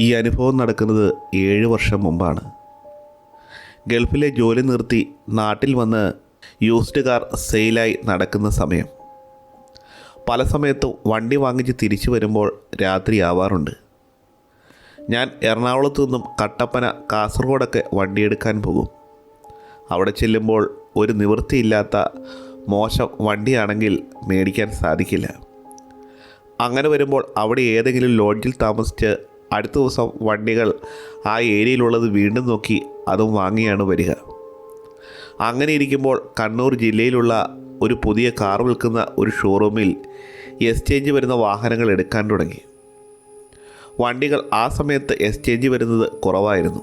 ഈ അനുഭവം നടക്കുന്നത് ഏഴ് വർഷം മുമ്പാണ്. ഗൾഫിലെ ജോലി നിർത്തി നാട്ടിൽ വന്ന് യൂസ്ഡ് കാർ സെയിലായി നടക്കുന്ന സമയം. പല സമയത്തും വണ്ടി വാങ്ങിച്ച് തിരിച്ചു വരുമ്പോൾ രാത്രിയാവാറുണ്ട് ഞാൻ എറണാകുളത്തു നിന്നും കട്ടപ്പന കാസർഗോഡൊക്കെ വണ്ടിയെടുക്കാൻ പോകും. അവിടെ ചെല്ലുമ്പോൾ ഒരു നിവൃത്തിയില്ലാത്ത മോശം വണ്ടിയാണെങ്കിൽ മേടിക്കാൻ സാധിക്കില്ല. അങ്ങനെ വരുമ്പോൾ അവിടെ ഏതെങ്കിലും ലോഡ്ജിൽ താമസിച്ച് അടുത്ത ദിവസം വണ്ടികൾ ആ ഏരിയയിലുള്ളത് വീണ്ടും നോക്കി അതും വാങ്ങിയാണ് വരിക. അങ്ങനെ ഇരിക്കുമ്പോൾ കണ്ണൂർ ജില്ലയിലുള്ള ഒരു പുതിയ കാർ വിൽക്കുന്ന ഒരു ഷോറൂമിൽ എക്സ്ചേഞ്ച് വരുന്ന വാഹനങ്ങൾ എടുക്കാൻ തുടങ്ങി. വണ്ടികൾ ആ സമയത്ത് എക്സ്ചേഞ്ച് വരുന്നത് കുറവായിരുന്നു.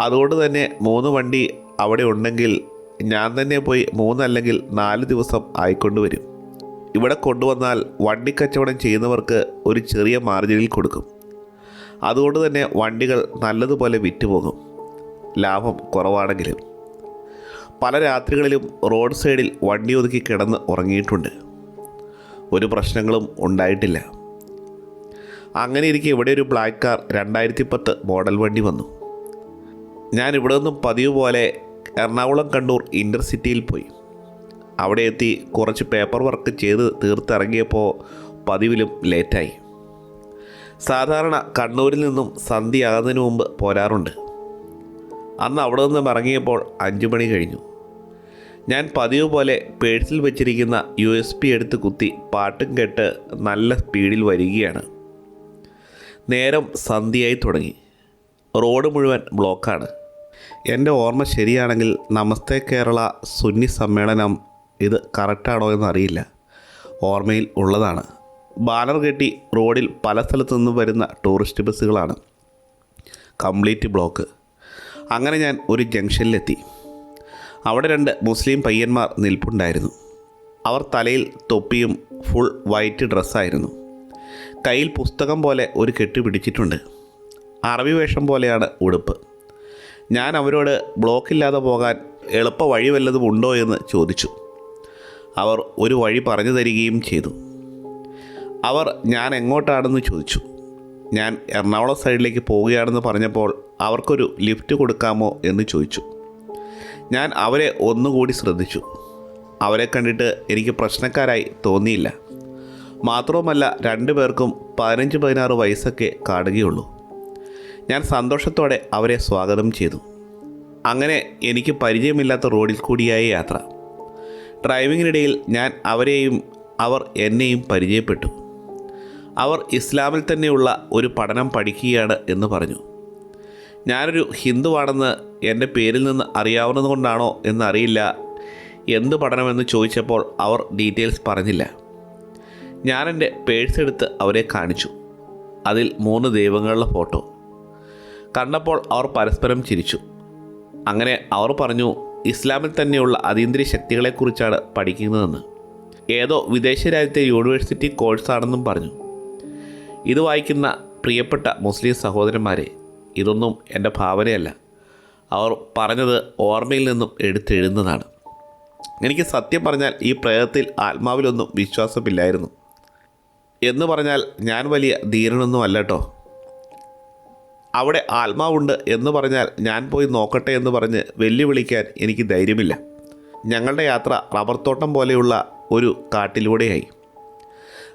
അതുകൊണ്ട് തന്നെ മൂന്ന് വണ്ടി അവിടെ ഉണ്ടെങ്കിൽ ഞാൻ തന്നെ പോയി മൂന്നല്ലെങ്കിൽ നാല് ദിവസം ആയിക്കൊണ്ട് വരും. ഇവിടെ കൊണ്ടുവന്നാൽ വണ്ടി കച്ചവടം ചെയ്യുന്നവർക്ക് ഒരു ചെറിയ മാർജിനിൽ കൊടുക്കും. അതുകൊണ്ട് തന്നെ വണ്ടികൾ നല്ലതുപോലെ വിറ്റുപോകും. ലാഭം കുറവാണെങ്കിലും. പല രാത്രികളിലും റോഡ് സൈഡിൽ വണ്ടി ഒതുക്കി കിടന്ന് ഉറങ്ങിയിട്ടുണ്ട്. ഒരു പ്രശ്നങ്ങളും ഉണ്ടായിട്ടില്ല. അങ്ങനെ ഇരിക്കെ ഇവിടെ ഒരു ബ്ലാക്ക് കാർ രണ്ടായിരത്തി പത്ത് മോഡൽ വണ്ടി വന്നു. ഞാൻ ഇവിടെ നിന്നും പതിവ് പോലെ എറണാകുളം കണ്ണൂർ ഇന്റർസിറ്റിയിൽ പോയി. അവിടെ എത്തി കുറച്ച് പേപ്പർ വർക്ക് ചെയ്ത് തീർത്തിറങ്ങിയപ്പോൾ പതിവിലും ലേറ്റായി സാധാരണ കണ്ണൂരിൽ നിന്നും സന്ധ്യയാകുന്നതിന് മുമ്പ് പോരാറുണ്ട്. അന്ന് അവിടെ നിന്ന് മറങ്ങിയപ്പോൾ അഞ്ചു മണി കഴിഞ്ഞു. ഞാൻ പതിവ് പോലെ പേഴ്സിൽ വെച്ചിരിക്കുന്ന യു എസ് പി എടുത്ത് കുത്തി പാട്ടും കേട്ട് നല്ല സ്പീഡിൽ വരികയാണ്. നേരം സന്ധ്യയായി തുടങ്ങി. റോഡ് മുഴുവൻ ബ്ലോക്കാണ്. എന്റെ ഓർമ്മ ശരിയാണെങ്കിൽ നമസ്തേ കേരള സുന്നി സമ്മേളനം ഇത് കറക്റ്റാണോ എന്നറിയില്ല. ഓർമ്മയിൽ ഉള്ളതാണ്. ബാനർ കെട്ടി റോഡിൽ പല സ്ഥലത്തു നിന്നും വരുന്ന ടൂറിസ്റ്റ് ബസ്സുകളാണ്. Complete block. അങ്ങനെ ഞാൻ ഒരു ജംഗ്ഷനിലെത്തി. അവിടെ രണ്ട് മുസ്ലിം പയ്യന്മാർ നിൽപ്പുണ്ടായിരുന്നു. അവർ തലയിൽ തൊപ്പിയും ഫുൾ വൈറ്റ് ഡ്രസ്സായിരുന്നു കയ്യിൽ പുസ്തകം പോലെ ഒരു കെട്ടി പിടിച്ചിട്ടുണ്ട്. അറബി വേഷം പോലെയാണ് ഉടുപ്പ്. ഞാൻ അവരോട് ബ്ലോക്കില്ലാതെ പോകാൻ എളുപ്പ വഴി വല്ലതും ഉണ്ടോ? എന്ന് ചോദിച്ചു. അവർ ഒരു വഴി പറഞ്ഞു തരികയും ചെയ്തു. അവർ ഞാൻ എങ്ങോട്ടാണെന്ന് ചോദിച്ചു. ഞാൻ എറണാകുളം സൈഡിലേക്ക് പോവുകയാണെന്ന് പറഞ്ഞപ്പോൾ അവർക്കൊരു ലിഫ്റ്റ് കൊടുക്കാമോ എന്ന് ചോദിച്ചു. ഞാൻ അവരെ ഒന്നുകൂടി ശ്രദ്ധിച്ചു. അവരെ കണ്ടിട്ട് എനിക്ക് പ്രശ്നക്കാരായി തോന്നിയില്ല. മാത്രവുമല്ല രണ്ടു പേർക്കും പതിനഞ്ച് പതിനാറ് വയസ്സൊക്കെ കാണുകയുള്ളൂ ഞാൻ സന്തോഷത്തോടെ അവരെ സ്വാഗതം ചെയ്തു. അങ്ങനെ എനിക്ക് പരിചയമില്ലാത്ത റോഡിൽ കൂടിയായ യാത്ര. ഡ്രൈവിങ്ങിനിടയിൽ ഞാൻ അവരെയും അവർ എന്നെയും പരിചയപ്പെട്ടു. അവർ ഇസ്ലാമിൽ തന്നെയുള്ള ഒരു പഠനം പഠിക്കുകയാണ് എന്ന് പറഞ്ഞു. ഞാനൊരു ഹിന്ദുവാണെന്ന് എന്റെ പേരിൽ നിന്ന് അറിയാവുന്നതുകൊണ്ടാണോ എന്നറിയില്ല. എന്ത് പഠനമെന്ന് ചോദിച്ചപ്പോൾ അവർ ഡീറ്റെയിൽസ് പറഞ്ഞില്ല. ഞാൻ എന്റെ പേഴ്സ് എടുത്ത് അവരെ കാണിച്ചു. അതിൽ മൂന്ന് ദൈവങ്ങളുടെ ഫോട്ടോ. കണ്ടപ്പോൾ അവർ പരസ്പരം ചിരിച്ചു. അങ്ങനെ അവർ പറഞ്ഞു ഇസ്ലാമിൽ തന്നെയുള്ള അതീന്ദ്രിയ ശക്തികളെക്കുറിച്ചാണ് പഠിക്കുന്നതെന്ന്. ഏതോ വിദേശ രാജ്യത്തെ യൂണിവേഴ്സിറ്റി കോഴ്സാണെന്നും പറഞ്ഞു. ഇത് വായിക്കുന്ന പ്രിയപ്പെട്ട മുസ്ലിം സഹോദരന്മാരെ ഇതൊന്നും എന്റെ ഭാവനയല്ല. അവർ പറഞ്ഞത് ഓർമ്മയിൽ നിന്നും എടുത്തെഴുതുന്നതാണ്. എനിക്ക് സത്യം പറഞ്ഞാൽ ഈ പ്രേതത്തിൽ ആത്മാവിലൊന്നും വിശ്വാസമില്ലായിരുന്നു. എന്ന് പറഞ്ഞാൽ ഞാൻ വലിയ ധീരനൊന്നും അല്ല കേട്ടോ അവിടെ ആത്മാവുണ്ട് എന്ന് പറഞ്ഞാൽ ഞാൻ പോയി നോക്കട്ടെ എന്ന് പറഞ്ഞ് വെല്ലുവിളിക്കാൻ എനിക്ക് ധൈര്യമില്ല. ഞങ്ങളുടെ യാത്ര റബ്ബർ തോട്ടം പോലെയുള്ള ഒരു കാട്ടിലൂടെയായി.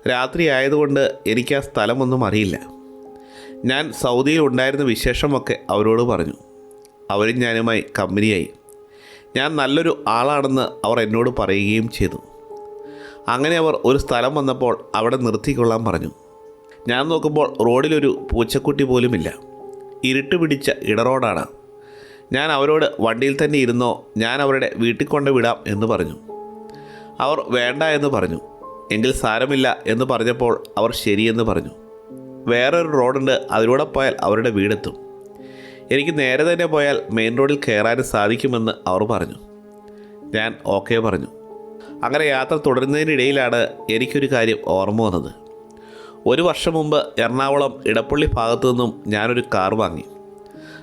രാത്രി ആയതുകൊണ്ട് എനിക്ക് ആ സ്ഥലമൊന്നും അറിയില്ല. ഞാൻ സൗദിയിൽ ഉണ്ടായിരുന്ന വിശേഷമൊക്കെ അവരോട് പറഞ്ഞു. അവരും ഞാനുമായി കമ്പനിയായി. ഞാൻ നല്ലൊരു ആളാണെന്ന് അവർ എന്നോട് പറയുകയും ചെയ്തു. അങ്ങനെ അവർ ഒരു സ്ഥലം വന്നപ്പോൾ അവിടെ നിർത്തിക്കൊള്ളാൻ പറഞ്ഞു. ഞാൻ നോക്കുമ്പോൾ റോഡിലൊരു പൂച്ചക്കുട്ടി പോലുമില്ല. ഇരുട്ട് പിടിച്ച ഇടറോഡാണ് ഞാൻ അവരോട് വണ്ടിയിൽ തന്നെ ഇരുന്നോ ഞാൻ അവരുടെ വീട്ടിൽ കൊണ്ട് വിടാം എന്ന് പറഞ്ഞു. അവർ വേണ്ട എന്ന് പറഞ്ഞു. എങ്കിൽ സാരമില്ല എന്ന് പറഞ്ഞപ്പോൾ അവർ ശരിയെന്ന് പറഞ്ഞു. വേറൊരു റോഡുണ്ട് അതിലൂടെ പോയാൽ അവരുടെ വീടെത്തും. എനിക്ക് നേരെ തന്നെ പോയാൽ മെയിൻ റോഡിൽ കയറാനും സാധിക്കുമെന്ന് അവർ പറഞ്ഞു. ഞാൻ ഓക്കെ പറഞ്ഞു. അങ്ങനെ യാത്ര തുടരുന്നതിനിടയിലാണ് എനിക്കൊരു കാര്യം ഓർമ്മ വന്നത്. ഒരു വർഷം മുമ്പ് എറണാകുളം ഇടപ്പള്ളി ഭാഗത്തു നിന്നും ഞാനൊരു കാർ വാങ്ങി.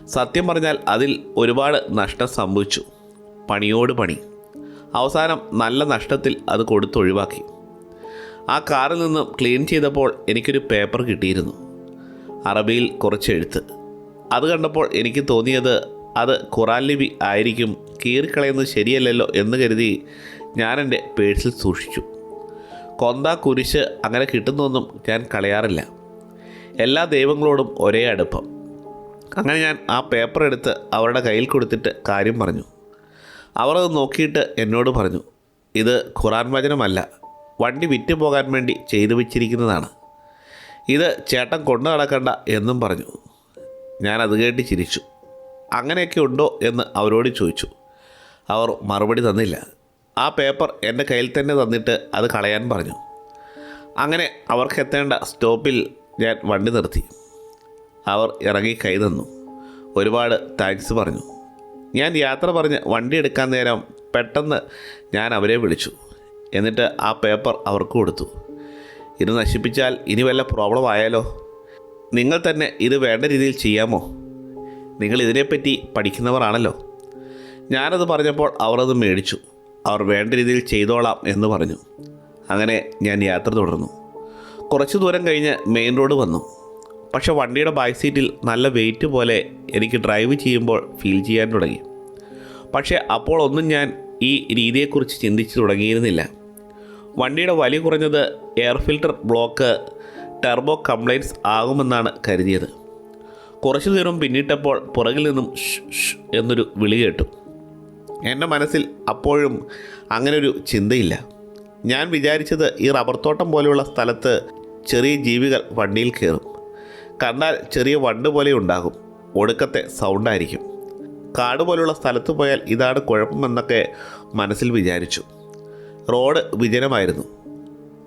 സത്യം പറഞ്ഞാൽ അതിൽ ഒരുപാട് നഷ്ടം സംഭവിച്ചു. പണിയോട് പണി. അവസാനം നല്ല നഷ്ടത്തിൽ അത് കൊടുത്തൊഴിവാക്കി. ആ കാറിൽ നിന്ന് ക്ലീൻ ചെയ്തപ്പോൾ എനിക്കൊരു പേപ്പർ കിട്ടിയിരുന്നു. അറബിയിൽ കുറച്ച് എഴുത്ത്. അത് കണ്ടപ്പോൾ എനിക്ക് തോന്നിയത് അത് ഖുറാൻ ലിപി ആയിരിക്കും കീറിക്കളയുന്നത് ശരിയല്ലല്ലോ എന്ന് കരുതി ഞാൻ എന്റെ പേഴ്സിൽ സൂക്ഷിച്ചു. കൊന്ത കുരിശ് അങ്ങനെ കിട്ടുന്നൊന്നും ഞാൻ കളയാറില്ല. എല്ലാ ദൈവങ്ങളോടും ഒരേ അടുപ്പം. അങ്ങനെ ഞാൻ ആ പേപ്പർ എടുത്ത് അവരുടെ കയ്യിൽ കൊടുത്തിട്ട് കാര്യം പറഞ്ഞു. അവർ അത് നോക്കിയിട്ട് എന്നോട് പറഞ്ഞു ഇത് ഖുറാൻ വചനമല്ല വണ്ടി വിറ്റ് പോകാൻ വേണ്ടി ചെയ്തു വെച്ചിരിക്കുന്നതാണ്. ഇത് ചേട്ടൻ കൊണ്ടു നടക്കണ്ട എന്നും പറഞ്ഞു. ഞാൻ അത് കേട്ട് ചിരിച്ചു. അങ്ങനെയൊക്കെ ഉണ്ടോ എന്ന് അവരോട് ചോദിച്ചു. അവർ മറുപടി തന്നില്ല. ആ പേപ്പർ എന്റെ കയ്യിൽ തന്നെ തന്നിട്ട് അത് കളയാൻ പറഞ്ഞു. അങ്ങനെ അവർക്ക് എത്തേണ്ട സ്റ്റോപ്പിൽ ഞാൻ വണ്ടി നിർത്തി. അവർ ഇറങ്ങി കൈ തന്നു. ഒരുപാട് താങ്ക്സ് പറഞ്ഞു. ഞാൻ യാത്ര പറഞ്ഞ് വണ്ടി എടുക്കാൻ നേരം പെട്ടെന്ന് ഞാൻ അവരെ വിളിച്ചു. എന്നിട്ട് ആ പേപ്പർ അവർക്ക് കൊടുത്തു. ഇത് നശിപ്പിച്ചാൽ ഇനി വല്ല പ്രോബ്ലം ആയാലോ നിങ്ങൾ തന്നെ ഇത് വേണ്ട രീതിയിൽ ചെയ്യാമോ? നിങ്ങൾ ഇതിനെപ്പറ്റി പഠിക്കുന്നവരാണല്ലോ. ഞാനത് പറഞ്ഞപ്പോൾ അവർ അത് മേടിച്ചു. അവർ വേണ്ട രീതിയിൽ ചെയ്തോളാം എന്ന് പറഞ്ഞു. അങ്ങനെ ഞാൻ യാത്ര തുടർന്നു. കുറച്ച് ദൂരം കഴിഞ്ഞ് മെയിൻ റോഡ് വന്നു. പക്ഷേ വണ്ടിയുടെ ബാക്ക് സീറ്റിൽ നല്ല വെയിറ്റ് പോലെ എനിക്ക് ഡ്രൈവ് ചെയ്യുമ്പോൾ ഫീൽ ചെയ്യാൻ തുടങ്ങി. പക്ഷേ അപ്പോൾ ഒന്നും ഞാൻ ഈ രീതിയെക്കുറിച്ച് ചിന്തിച്ചു തുടങ്ങിയിരുന്നില്ല. വണ്ടിയുടെ വലി കുറഞ്ഞത് air filter block turbo complaints ആകുമെന്നാണ് കരുതിയത്. കുറച്ചു നേരം പിന്നിട്ടപ്പോൾ പുറകിൽ നിന്നും എന്നൊരു വിളി കേട്ടു. എന്റെ മനസ്സിൽ അപ്പോഴും അങ്ങനൊരു ചിന്തയില്ല. ഞാൻ വിചാരിച്ചത് ഈ റബ്ബർ തോട്ടം പോലെയുള്ള സ്ഥലത്ത് ചെറിയ ജീവികൾ വണ്ടിയിൽ കയറും. കണ്ടാൽ ചെറിയ വണ്ട് പോലെ ഉണ്ടാകും. ഒടുക്കത്തെ സൗണ്ടായിരിക്കും കാട് പോലുള്ള സ്ഥലത്ത് പോയാൽ ഇതാണ് കുഴപ്പമെന്നൊക്കെ മനസ്സിൽ വിചാരിച്ചു. റോഡ് വിജനമായിരുന്നു.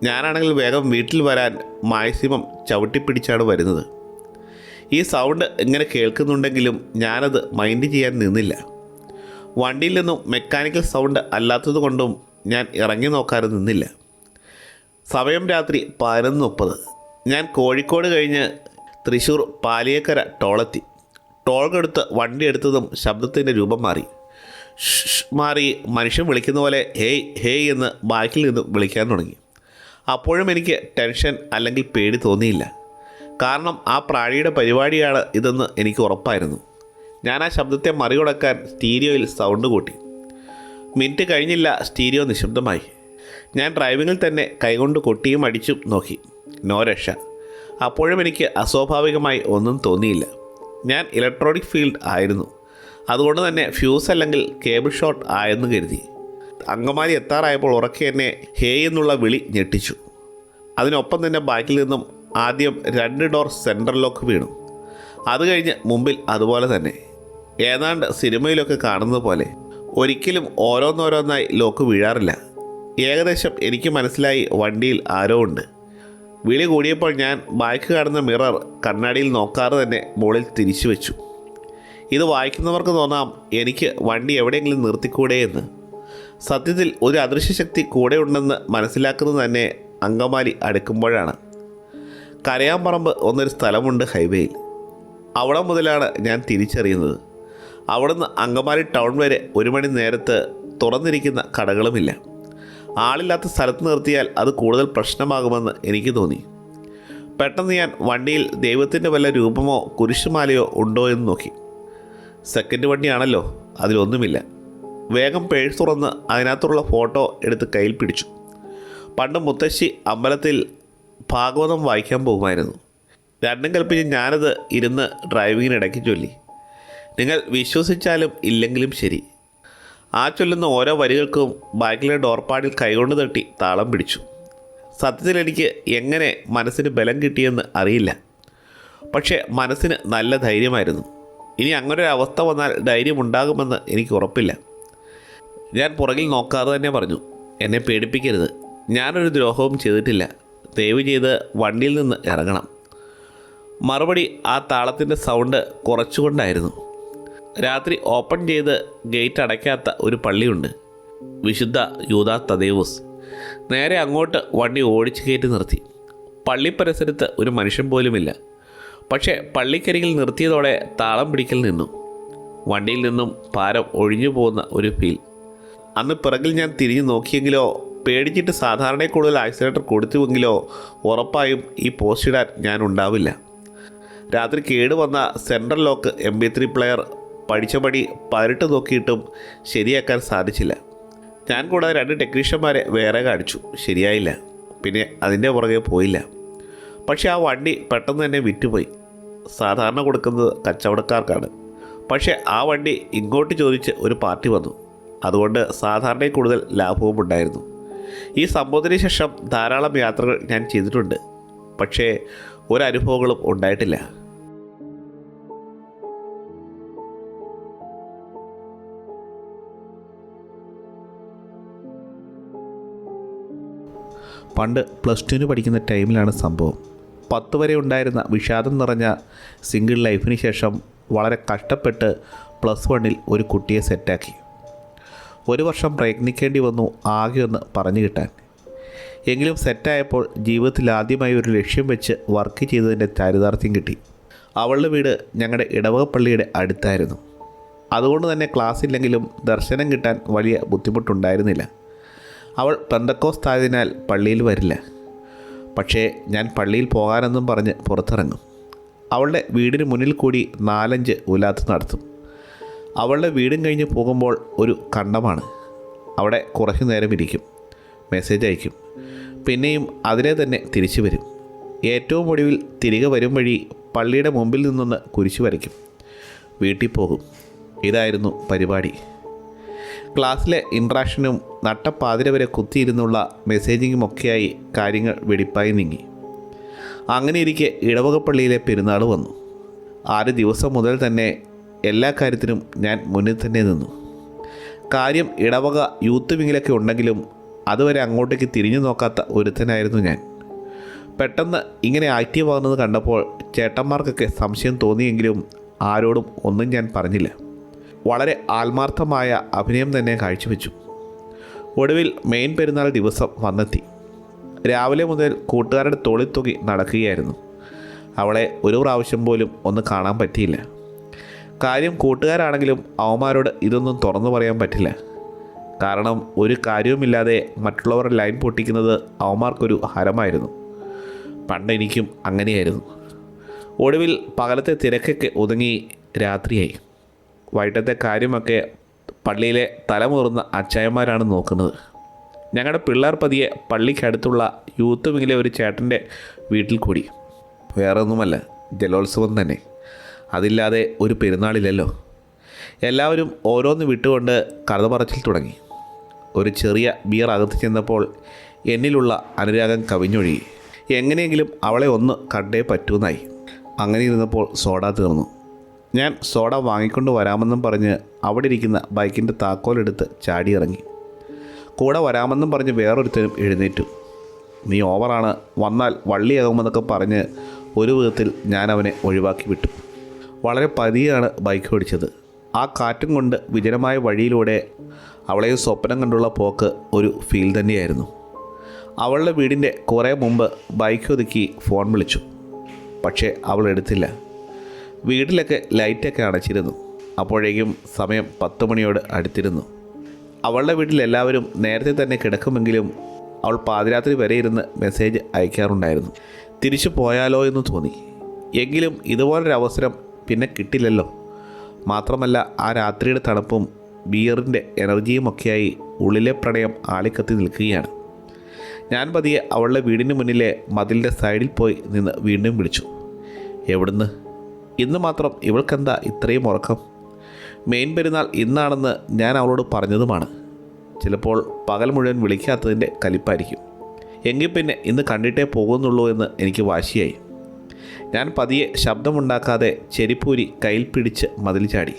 ഞാനാണെങ്കിൽ വേഗം വീട്ടിൽ വരാൻ മാക്സിമം ചവിട്ടിപ്പിടിച്ചാണ് വരുന്നത്. ഈ സൗണ്ട് ഇങ്ങനെ കേൾക്കുന്നുണ്ടെങ്കിലും ഞാനത് മൈൻഡ് ചെയ്യാൻ നിന്നില്ല. വണ്ടിയിൽ നിന്നും മെക്കാനിക്കൽ സൗണ്ട് അല്ലാത്തതുകൊണ്ടും ഞാൻ ഇറങ്ങി നോക്കാതെ നിന്നില്ല. സമയം രാത്രി പതിനൊന്ന് മുപ്പത്. ഞാൻ കോഴിക്കോട് കഴിഞ്ഞ് തൃശ്ശൂർ പാലിയക്കര ടോളെത്തി. ടോൾ എടുത്ത് വണ്ടി എടുത്തതും ശബ്ദത്തിന്റെ രൂപം മാറി. മാറി മനുഷ്യൻ വിളിക്കുന്ന പോലെ ഹേയ് ഹേയ് എന്ന് ബാക്കിൽ നിന്നും വിളിക്കാൻ തുടങ്ങി. അപ്പോഴും എനിക്ക് ടെൻഷൻ അല്ലെങ്കിൽ പേടി തോന്നിയില്ല. കാരണം ആ പ്രാണിയുടെ പരിപാടിയാണ് ഇതെന്ന് എനിക്ക് ഉറപ്പായിരുന്നു. ഞാൻ ആ ശബ്ദത്തെ മറികടക്കാൻ സ്റ്റീരിയോയിൽ സൗണ്ട് കൂട്ടി. മിനിറ്റ് കഴിഞ്ഞില്ല സ്റ്റീരിയോ നിശബ്ദമായി. ഞാൻ ഡ്രൈവിങ്ങിൽ തന്നെ കൈകൊണ്ട് കൊട്ടിയും അടിച്ചും നോക്കി. നോ രക്ഷ. അപ്പോഴും എനിക്ക് അസ്വാഭാവികമായി ഒന്നും തോന്നിയില്ല. ഞാൻ ഇലക്ട്രോണിക് ഫീൽഡ് ആയിരുന്നു. അതുകൊണ്ട് തന്നെ ഫ്യൂസ് അല്ലെങ്കിൽ കേബിൾ ഷോട്ട് ആയെന്ന് കരുതി. അങ്കമാലി എത്താറായപ്പോൾ ഉറക്കെ എന്നെ ഹേ എന്നുള്ള വിളി ഞെട്ടിച്ചു. അതിനൊപ്പം തന്നെ ബാക്കിൽ നിന്നും ആദ്യം രണ്ട് ഡോർ സെൻട്രൽ ലോക്ക് വീണു. അത് കഴിഞ്ഞ് മുമ്പിൽ അതുപോലെ തന്നെ. ഏതാണ്ട് സിനിമയിലൊക്കെ കാണുന്നത് പോലെ ഒരിക്കലും ഓരോന്നോരോന്നായി ലോക്ക് വീഴാറില്ല. ഏകദേശം എനിക്ക് മനസ്സിലായി വണ്ടിയിൽ ആരോ ഉണ്ട്. വിളി കൂടിയപ്പോൾ ഞാൻ ബാക്ക് കാണുന്ന മിറർ കണ്ണാടിയിൽ നോക്കാതെ തന്നെ മുകളിൽ തിരിച്ചു വെച്ചു. ഇത് വായിക്കുന്നവർക്ക് തോന്നാം എനിക്ക് വണ്ടി എവിടെയെങ്കിലും നിർത്തിക്കൂടെ എന്ന്. സത്യത്തിൽ ഒരു അദൃശ്യശക്തി കൂടെ ഉണ്ടെന്ന് മനസ്സിലാക്കുന്നത് തന്നെ അങ്കമാലി അടുക്കുമ്പോഴാണ്. കരയാമ്പറമ്പ് എന്നൊരു സ്ഥലമുണ്ട് ഹൈവേയിൽ. അവിടെ മുതലാണ് ഞാൻ തിരിച്ചറിയുന്നത്. അവിടുന്ന് അങ്കമാലി ടൗൺ വരെ ഒരു മണി നേരത്ത് തുറന്നിരിക്കുന്ന കടകളുമില്ല. ആളില്ലാത്ത സ്ഥലത്ത് നിർത്തിയാൽ അത് കൂടുതൽ പ്രശ്നമാകുമെന്ന് എനിക്ക് തോന്നി. പെട്ടെന്ന് ഞാൻ വണ്ടിയിൽ ദൈവത്തിന്റെ വല്ല രൂപമോ കുരിശുമാലയോ ഉണ്ടോ എന്ന് നോക്കി. സെക്കൻഡ് വണ്ടിയാണല്ലോ അതിലൊന്നുമില്ല. വേഗം പേഴ്സ് തുറന്ന് അതിനകത്തുള്ള ഫോട്ടോ എടുത്ത് കയ്യിൽ പിടിച്ചു. പണ്ട് മുത്തശ്ശി അമ്പലത്തിൽ ഭാഗവതം വായിക്കാൻ പോകുമായിരുന്നു. രണ്ടും കൽപ്പിച്ച് ഞാനത് ഇരുന്ന് ഡ്രൈവിങ്ങിനിടയ്ക്ക് ചൊല്ലി. നിങ്ങൾ വിശ്വസിച്ചാലും ഇല്ലെങ്കിലും ശരി. ആ ചൊല്ലുന്ന ഓരോ വരികൾക്കും ബാക്കിലെ ഡോർപ്പാടിൽ കൈകൊണ്ട് തട്ടി താളം പിടിച്ചു. സത്യത്തിൽ എനിക്ക് എങ്ങനെ മനസ്സിന് ബലം കിട്ടിയെന്ന് അറിയില്ല. പക്ഷേ മനസ്സിന് നല്ല ധൈര്യമായിരുന്നു. ഇനി അങ്ങനൊരു അവസ്ഥ വന്നാൽ ധൈര്യം ഉണ്ടാകുമെന്ന് എനിക്ക് ഉറപ്പില്ല. ഞാൻ പുറകിൽ നോക്കാതെ തന്നെ പറഞ്ഞു എന്നെ പേടിപ്പിക്കരുത്. ഞാനൊരു ദ്രോഹവും ചെയ്തിട്ടില്ല. ദയവ് ചെയ്ത് വണ്ടിയിൽ നിന്ന് ഇറങ്ങണം. മറുപടി ആ താളത്തിന്റെ സൗണ്ട് കുറച്ചുകൊണ്ടായിരുന്നു. രാത്രി ഓപ്പൺ ചെയ്ത് ഗേറ്റ് അടയ്ക്കാത്ത ഒരു പള്ളിയുണ്ട്. വിശുദ്ധ യൂതാ തദേവൂസ്. നേരെ അങ്ങോട്ട് വണ്ടി ഓടിച്ചു കയറ്റി നിർത്തി. പള്ളി പരിസരത്ത് ഒരു മനുഷ്യൻ പോലുമില്ല. പക്ഷേ പള്ളിക്കരികിൽ നിർത്തിയതോടെ താളം പിടിക്കൽ നിന്നു. വണ്ടിയിൽ നിന്നും പാരം ഒഴിഞ്ഞു പോകുന്ന ഒരു ഫീൽ. അന്ന് പിറകിൽ ഞാൻ തിരിഞ്ഞു നോക്കിയെങ്കിലോ പേടിച്ചിട്ട് സാധാരണ കൂടുതൽ ആക്സിലേറ്റർ കൊടുത്തുവെങ്കിലോ ഉറപ്പായും ഈ പോസ്റ്റ് ഇടാൻ ഞാൻ ഉണ്ടാവില്ല. രാത്രി കേടുവന്ന central lock M B three player പഠിച്ച പണി പതിനെട്ട് നോക്കിയിട്ടും ശരിയാക്കാൻ സാധിച്ചില്ല. ഞാൻ കൂടാതെ രണ്ട് ടെക്നീഷ്യന്മാരെ വേറെ കാണിച്ചു. ശരിയായില്ല. പിന്നെ അതിന്റെ പുറകെ പോയില്ല. പക്ഷേ ആ വണ്ടി പെട്ടെന്ന് തന്നെ വിറ്റുപോയി. സാധാരണ കൊടുക്കുന്നത് കച്ചവടക്കാർക്കാണ്. പക്ഷേ ആ വണ്ടി ഇങ്ങോട്ട് ചോദിച്ച് ഒരു പാർട്ടി വന്നു. അതുകൊണ്ട് സാധാരണയിൽ കൂടുതൽ ലാഭവും ഉണ്ടായിരുന്നു. ഈ സംഭവത്തിന് ശേഷം ധാരാളം യാത്രകൾ ഞാൻ ചെയ്തിട്ടുണ്ട്. പക്ഷേ ഒരനുഭവങ്ങളും ഉണ്ടായിട്ടില്ല. പണ്ട് പ്ലസ് ടുവിന് പഠിക്കുന്ന ടൈമിലാണ് സംഭവം. പത്ത് വരെ ഉണ്ടായിരുന്ന വിഷാദം നിറഞ്ഞ സിംഗിൾ ലൈഫിന് ശേഷം വളരെ കഷ്ടപ്പെട്ട് പ്ലസ് വണ്ണിൽ ഒരു കുട്ടിയെ സെറ്റാക്കി. ഒരു വർഷം പ്രയത്നിക്കേണ്ടി വന്നു ആകെ ഒന്ന് പറഞ്ഞു കിട്ടാൻ. എങ്കിലും സെറ്റായപ്പോൾ ജീവിതത്തിൽ ആദ്യമായി ഒരു ലക്ഷ്യം വെച്ച് വർക്ക് ചെയ്തതിന്റെ ചാരിതാർത്ഥ്യം കിട്ടി. അവളുടെ വീട് ഞങ്ങളുടെ ഇടവകപ്പള്ളിയുടെ അടുത്തായിരുന്നു. അതുകൊണ്ട് തന്നെ ക്ലാസ് ഇല്ലെങ്കിലും ദർശനം കിട്ടാൻ വലിയ ബുദ്ധിമുട്ടുണ്ടായിരുന്നില്ല. അവൾ പെന്തക്കോസ്തായതിനാൽ പള്ളിയിൽ വരില്ല. പക്ഷേ ഞാൻ പള്ളിയിൽ പോകാനെന്നും പറഞ്ഞ് പുറത്തിറങ്ങും. അവളുടെ വീടിന് മുന്നിൽ കൂടി നാലഞ്ച് ഉലാത്ത് നടത്തും. അവളുടെ വീടും കഴിഞ്ഞ് പോകുമ്പോൾ ഒരു കണ്ടമാണ്. അവിടെ കുറച്ചു നേരം ഇരിക്കും. മെസ്സേജ് അയക്കും. പിന്നെയും അതിനെ തന്നെ തിരിച്ചു വരും. ഏറ്റവും ഒടുവിൽ തിരികെ വരും വഴി പള്ളിയുടെ മുമ്പിൽ നിന്നൊന്ന് കുരിശു വരയ്ക്കും. വീട്ടിൽ പോകും. ഇതായിരുന്നു പരിപാടി. ക്ലാസ്സിലെ ഇൻട്രാക്ഷനും നട്ടപ്പാതിര വരെ കുത്തിയിരുന്നുള്ള മെസ്സേജിങ്ങും ഒക്കെയായി കാര്യങ്ങൾ വെടിപ്പായി നീങ്ങി. അങ്ങനെ ഇരിക്കെ ഇടവകപ്പള്ളിയിലെ പെരുന്നാൾ വന്നു. ആറ് ദിവസം മുതൽ തന്നെ എല്ലാ കാര്യത്തിനും ഞാൻ മുന്നിൽ തന്നെ നിന്നു. കാര്യം ഇടവക യൂത്ത് വിങ്ങിലൊക്കെ ഉണ്ടെങ്കിലും അതുവരെ അങ്ങോട്ടേക്ക് തിരിഞ്ഞു നോക്കാത്ത ഒരുത്തനായിരുന്നു ഞാൻ. പെട്ടെന്ന് ഇങ്ങനെ ആക്റ്റീവ് ആകുന്നത് കണ്ടപ്പോൾ ചേട്ടന്മാർക്കൊക്കെ സംശയം തോന്നിയെങ്കിലും ആരോടും ഒന്നും ഞാൻ പറഞ്ഞില്ല. വളരെ ആത്മാർത്ഥമായ അഭിനയം തന്നെ കാഴ്ചവെച്ചു. ഒടുവിൽ മെയിൻ പെരുന്നാൾ ദിവസം വന്നെത്തി. രാവിലെ മുതൽ കൂട്ടുകാരുടെ തോളിത്തൂക്കി നടക്കുകയായിരുന്നു. അവളെ ഒരു പ്രാവശ്യം പോലും ഒന്ന് കാണാൻ പറ്റിയില്ല. കാര്യം കൂട്ടുകാരാണെങ്കിലും അവന്മാരോട് ഇതൊന്നും തുറന്നു പറയാൻ പറ്റില്ല. കാരണം ഒരു കാര്യവുമില്ലാതെ മറ്റുള്ളവർ ലൈൻ പൊട്ടിക്കുന്നത് അവന്മാർക്കൊരു ഹരമായിരുന്നു. പണ്ട് എനിക്കും അങ്ങനെയായിരുന്നു. ഒടുവിൽ പകലത്തെ തിരക്കൊക്കെ ഒതുങ്ങി രാത്രിയായി. വൈകിട്ടത്തെ കാര്യമൊക്കെ പള്ളിയിലെ തലമുറുന്ന അച്ചായന്മാരാണ് നോക്കുന്നത്. ഞങ്ങളുടെ പിള്ളേർ പതിയെ പള്ളിക്കടുത്തുള്ള യൂത്ത് വിങ്ങിലെ ഒരു ചേട്ടന്റെ വീട്ടിൽ കൂടി. വേറെ ഒന്നുമല്ല ജലോത്സവം തന്നെ. അതില്ലാതെ ഒരു പെരുന്നാളില്ലല്ലോ. എല്ലാവരും ഓരോന്ന് വിട്ടുകൊണ്ട് കഥ പറച്ചിൽ തുടങ്ങി. ഒരു ചെറിയ ബിയർ അകത്ത് ചെന്നപ്പോൾ എന്നിലുള്ള അനുരാഗം കവിഞ്ഞൊഴുകി. എങ്ങനെയെങ്കിലും അവളെ ഒന്ന് കണ്ടേ പറ്റൂന്നായി. അങ്ങനെ ഇരുന്നപ്പോൾ സോഡ തീർന്നു. ഞാൻ സോഡ വാങ്ങിക്കൊണ്ട് വരാമെന്നും പറഞ്ഞ് അവിടെ ഇരിക്കുന്ന ബൈക്കിന്റെ താക്കോലെടുത്ത് ചാടിയിറങ്ങി. കൂടെ വരാമെന്നും പറഞ്ഞ് വേറൊരുത്തരും എഴുന്നേറ്റു. നീ ഓവറാണ്. വന്നാൽ വള്ളിയാകുമെന്നൊക്കെ പറഞ്ഞ് ഒരു വിധത്തിൽ ഞാൻ അവനെ ഒഴിവാക്കി വിട്ടു. വളരെ പതിയാണ് ബൈക്ക് ഓടിച്ചത്. ആ കാറ്റും കൊണ്ട് വിജനമായ വഴിയിലൂടെ അവളെയും സ്വപ്നം കണ്ടുള്ള പോക്ക് ഒരു ഫീൽ തന്നെയായിരുന്നു. അവളുടെ വീടിന്റെ കുറേ മുമ്പ് ബൈക്ക് ഒതുക്കി ഫോൺ വിളിച്ചു. പക്ഷേ അവൾ എടുത്തില്ല. വീട്ടിലൊക്കെ ലൈറ്റൊക്കെ അടച്ചിരുന്നു. അപ്പോഴേക്കും സമയം പത്ത് മണിയോട് അടുത്തിരുന്നു. അവളുടെ വീട്ടിൽ എല്ലാവരും നേരത്തെ തന്നെ കിടക്കുമെങ്കിലും അവൾ പാതിരാത്രി വരെ ഇരുന്ന് മെസ്സേജ് അയക്കാറുണ്ടായിരുന്നു. തിരിച്ചു പോയാലോ എന്ന് തോന്നി. എങ്കിലും ഇതുപോലൊരവസരം പിന്നെ കിട്ടില്ലല്ലോ. മാത്രമല്ല ആ രാത്രിയുടെ തണുപ്പും ബിയറിന്റെ എനർജിയും ഒക്കെയായി ഉള്ളിലെ പ്രണയം ആളിക്കത്തി നിൽക്കുകയാണ്. ഞാൻ പതിയെ അവളുടെ വീടിന് മുന്നിലെ മതിലിന്റെ സൈഡിൽ പോയി നിന്ന് വീണ്ടും വിളിച്ചു. എവിടുന്ന്? ഇന്ന് മാത്രം ഇവൾക്കെന്താ ഇത്രയും ഉറക്കം? മെയിൻ പെരുന്നാൾ ഇന്നാണെന്ന് ഞാൻ അവളോട് പറഞ്ഞതുമാണ്. ചിലപ്പോൾ പകൽ മുഴുവൻ വിളിക്കാത്തതിന്റെ കലിപ്പായിരിക്കും. എങ്കിൽ പിന്നെ ഇന്ന് കണ്ടിട്ടേ പോകുന്നുള്ളൂ എന്ന് എനിക്ക് വാശിയായി. ഞാൻ പതിയെ ശബ്ദമുണ്ടാക്കാതെ ചെരിപ്പൂരി കയ്യിൽ പിടിച്ച് മതിൽ ചാടി.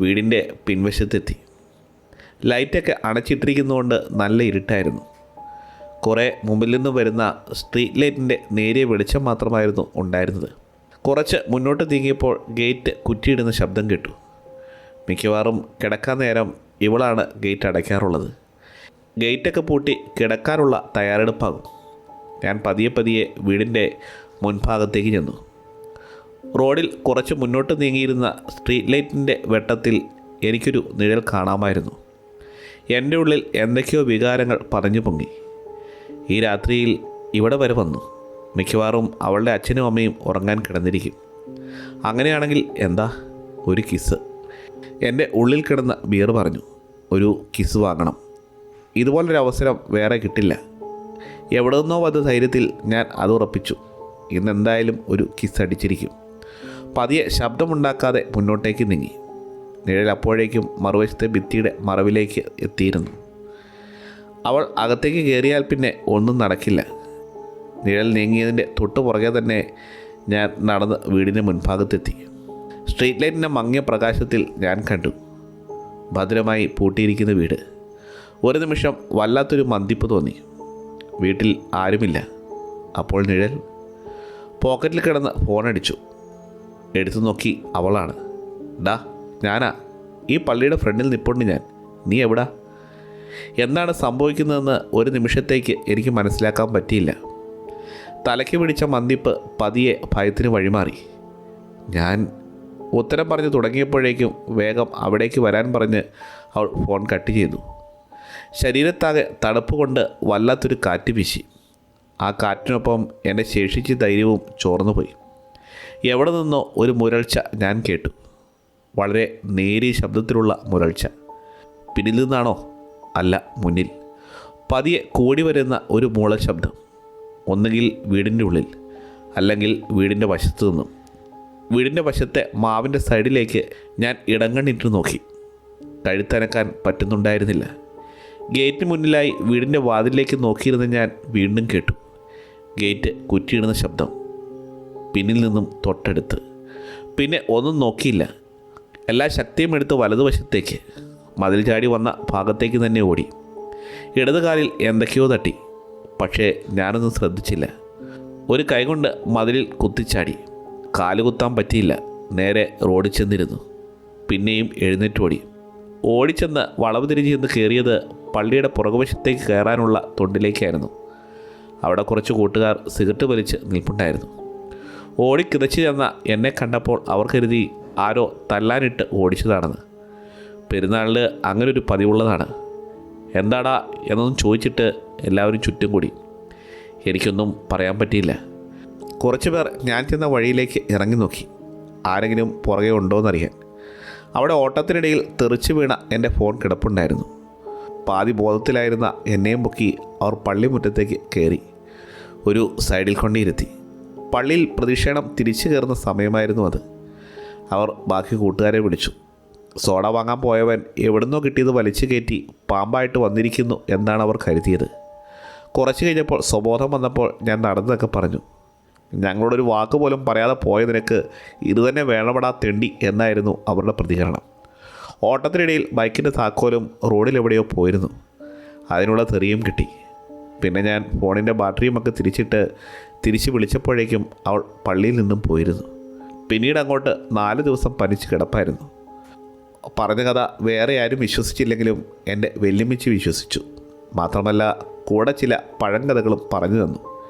വീടിന്റെ പിൻവശത്തെത്തി. ലൈറ്റൊക്കെ അണച്ചിട്ടിരിക്കുന്നതുകൊണ്ട് നല്ല ഇരുട്ടായിരുന്നു. കുറേ മുമ്പിൽ നിന്ന് വരുന്ന സ്ട്രീറ്റ് ലൈറ്റിന്റെ നേരിയ വെളിച്ചം മാത്രമായിരുന്നു ഉണ്ടായിരുന്നത്. കുറച്ച് മുന്നോട്ട് നീങ്ങിയപ്പോൾ ഗേറ്റ് കുറ്റിയിടുന്ന ശബ്ദം കേട്ടു. മിക്കവാറും കിടക്കാൻ നേരം ഇവളാണ് ഗേറ്റ് അടയ്ക്കാറുള്ളത്. ഗേറ്റൊക്കെ പൂട്ടി കിടക്കാനുള്ള തയ്യാറെടുപ്പാകും. ഞാൻ പതിയെ പതിയെ വീടിന്റെ മുൻഭാഗത്തേക്ക് ചെന്നു. റോഡിൽ കുറച്ച് മുന്നോട്ട് നീങ്ങിയിരുന്ന സ്ട്രീറ്റ് ലൈറ്റിന്റെ വെട്ടത്തിൽ എനിക്കൊരു നിഴൽ കാണാമായിരുന്നു. എന്റെ ഉള്ളിൽ എന്തൊക്കെയോ വികാരങ്ങൾ പറഞ്ഞു പൊങ്ങി. ഈ രാത്രിയിൽ ഇവിടെ വരെ വന്നു. മിക്കവാറും അവളുടെ അച്ഛനും അമ്മയും ഉറങ്ങാൻ കിടന്നിരിക്കും. അങ്ങനെയാണെങ്കിൽ എന്താ? ഒരു കിസ് എന്റെ ഉള്ളിൽ കിടന്ന ബിയർ പറഞ്ഞു ഒരു കിസ് വാങ്ങണം. ഇതുപോലൊരു അവസരം വേറെ കിട്ടില്ല. എവിടെ നിന്നോ വന്ന ധൈര്യത്തിൽ ഞാൻ അത് ഉറപ്പിച്ചു. ഇന്ന് എന്തായാലും ഒരു കിസ് അടിച്ചിരിക്കും. പതിയെ ശബ്ദമുണ്ടാക്കാതെ മുന്നോട്ടേക്ക് നീങ്ങി. നിഴൽ അപ്പോഴേക്കും മറുവശത്തെ ഭിത്തിയുടെ മറവിലേക്ക് എത്തിയിരുന്നു. അവൾ അകത്തേക്ക് കയറിയാൽ പിന്നെ ഒന്നും നടക്കില്ല. നിഴൽ നീങ്ങിയതിന്റെ തൊട്ടു പുറകെ തന്നെ ഞാൻ നടന്ന് വീടിന്റെ മുൻഭാഗത്തെത്തി. സ്ട്രീറ്റ് ലൈറ്റിന്റെ മങ്ങിയ പ്രകാശത്തിൽ ഞാൻ കണ്ടു. ഭദ്രമായി പൂട്ടിയിരിക്കുന്ന വീട്. ഒരു നിമിഷം വല്ലാത്തൊരു മന്തിപ്പ് തോന്നി. വീട്ടിൽ ആരുമില്ല. അപ്പോൾ നിഴൽ പോക്കറ്റിൽ കിടന്ന് ഫോണടിച്ചു. എടുത്തു നോക്കി അവളാണ്. ഡാ ഞാനാ. ഈ പള്ളിയുടെ ഫ്രണ്ടിൽ നിപ്പുണ്ട് ഞാൻ. നീ എവിടാ? എന്താണ് സംഭവിക്കുന്നതെന്ന് ഒരു നിമിഷത്തേക്ക് എനിക്ക് മനസ്സിലാക്കാൻ പറ്റിയില്ല. തലയ്ക്ക് പിടിച്ച മന്തിപ്പ് പതിയെ ഭയത്തിന് വഴിമാറി. ഞാൻ ഉത്തരം പറഞ്ഞ് തുടങ്ങിയപ്പോഴേക്കും വേഗം അവിടേക്ക് വരാൻ പറഞ്ഞ് അവൾ ഫോൺ കട്ട് ചെയ്തു. ശരീരത്താകെ തണുപ്പ് കൊണ്ട് വല്ലാത്തൊരു കാറ്റ് വീശി. ആ കാറ്റിനൊപ്പം എന്റെ ശേഷിച്ച ധൈര്യവും ചോർന്നുപോയി. എവിടെ നിന്നോ ഒരു മുരൾച്ച ഞാൻ കേട്ടു. വളരെ നേരിയ ശബ്ദത്തിലുള്ള മുരൾച്ച. പിന്നിൽ നിന്നാണോ? അല്ല മുന്നിൽ. പതിയെ കൂടി വരുന്ന ഒരു മൂള ശബ്ദം. ഒന്നുകിൽ വീടിന്റെ ഉള്ളിൽ അല്ലെങ്കിൽ വീടിന്റെ വശത്തു നിന്നും. വീടിന്റെ വശത്തെ മാവിന്റെ സൈഡിലേക്ക് ഞാൻ ഇടങ്ങണ്ണിട്ട് നോക്കി. കഴുത്തനക്കാൻ പറ്റുന്നുണ്ടായിരുന്നില്ല. ഗേറ്റിന് മുന്നിലായി വീടിന്റെ വാതിലേക്ക് നോക്കിയിരുന്ന ഞാൻ വീണ്ടും കേട്ടു. ഗേറ്റ് കുറ്റിയിടുന്ന ശബ്ദം. പിന്നിൽ നിന്നും തൊട്ടടുത്ത്. പിന്നെ ഒന്നും നോക്കിയില്ല. എല്ലാ ശക്തിയും എടുത്ത് വലതുവശത്തേക്ക്. മതിൽ ചാടി വന്ന ഭാഗത്തേക്ക് തന്നെ ഓടി. ഇടതുകാലിൽ എന്തൊക്കെയോ തട്ടി. പക്ഷേ ഞാനൊന്നും ശ്രദ്ധിച്ചില്ല. ഒരു കൈകൊണ്ട് മതിലിൽ കുത്തിച്ചാടി. കാൽ കുത്താൻ പറ്റിയില്ല. നേരെ റോഡിൽ ചെന്നിരുന്നു. പിന്നെയും എഴുന്നേറ്റ് ഓടി. ഓടിച്ചെന്ന് വളവ് തിരിഞ്ഞ് ചെന്ന് കയറിയത് പള്ളിയുടെ പുറകുവശത്തേക്ക് കയറാനുള്ള തൊണ്ടിലേക്കായിരുന്നു. അവിടെ കുറച്ച് കൂട്ടുകാർ സിഗരറ്റ് വലിച്ച് നിൽപ്പുണ്ടായിരുന്നു. ഓടി കിതച്ചു ചെന്ന എന്നെ കണ്ടപ്പോൾ അവർ കരുതി ആരോ തല്ലാനിട്ട് ഓടിച്ചതാണെന്ന്. പെരുന്നാളിൽ അങ്ങനൊരു പതിവുള്ളതാണ്. എന്താടാ എന്നൊന്നും ചോദിച്ചിട്ട് എല്ലാവരും ചുറ്റും കൂടി. എനിക്കൊന്നും പറയാൻ പറ്റിയില്ല. കുറച്ച് പേർ ഞാൻ ചെന്ന വഴിയിലേക്ക് ഇറങ്ങി നോക്കി. ആരെങ്കിലും പുറകെ ഉണ്ടോയെന്നറിയാൻ അവിടെ ഓട്ടത്തിനിടയിൽ തെറിച്ചു വീണ എന്റെ ഫോൺ കിടപ്പുണ്ടായിരുന്നു. പാതി ബോധത്തിലായിരുന്ന എന്നെയും പൊക്കി അവർ പള്ളിമുറ്റത്തേക്ക് കയറി. ഒരു സൈഡിൽ കൊണ്ടിരുത്തി. പള്ളിയിൽ പ്രതിഷേധം തിരിച്ചു കയറുന്ന സമയമായിരുന്നു അത്. അവർ ബാക്കി കൂട്ടുകാരെ വിളിച്ചു. സോഡ വാങ്ങാൻ പോയവൻ എവിടുന്നോ കിട്ടിയത് വലിച്ചു കയറ്റി പാമ്പായിട്ട് വന്നിരിക്കുന്നു എന്നാണ് അവർ കരുതിയത്. കുറച്ച് കഴിഞ്ഞപ്പോൾ സ്വബോധം വന്നപ്പോൾ ഞാൻ നടന്നതൊക്കെ പറഞ്ഞു. ഞങ്ങളോടൊരു വാക്ക് പോലും പറയാതെ പോയ നിനക്ക് ഇത് തന്നെ വേണമടാ തെണ്ടി എന്നായിരുന്നു അവരുടെ പ്രതികരണം. ഓട്ടത്തിനിടയിൽ ബൈക്കിന്റെ താക്കോലും റോഡിലെവിടെയോ പോയിരുന്നു. അതിനുള്ള തെറിയും കിട്ടി. പിന്നെ ഞാൻ ഫോണിന്റെ ബാറ്ററിയുമൊക്കെ തിരിച്ചിട്ട് തിരിച്ച് വിളിച്ചപ്പോഴേക്കും അവൾ പള്ളിയിൽ നിന്നും പോയിരുന്നു. പിന്നീട് അങ്ങോട്ട് നാല് ദിവസം പനിച്ച് കിടപ്പായിരുന്നു. പറഞ്ഞ കഥ വേറെ ആരും വിശ്വസിച്ചില്ലെങ്കിലും എന്റെ വെല്ലുമിച്ച് വിശ്വസിച്ചു. മാത്രമല്ല കൂടെ ചില പഴങ്കഥകളും പറഞ്ഞു തന്നു.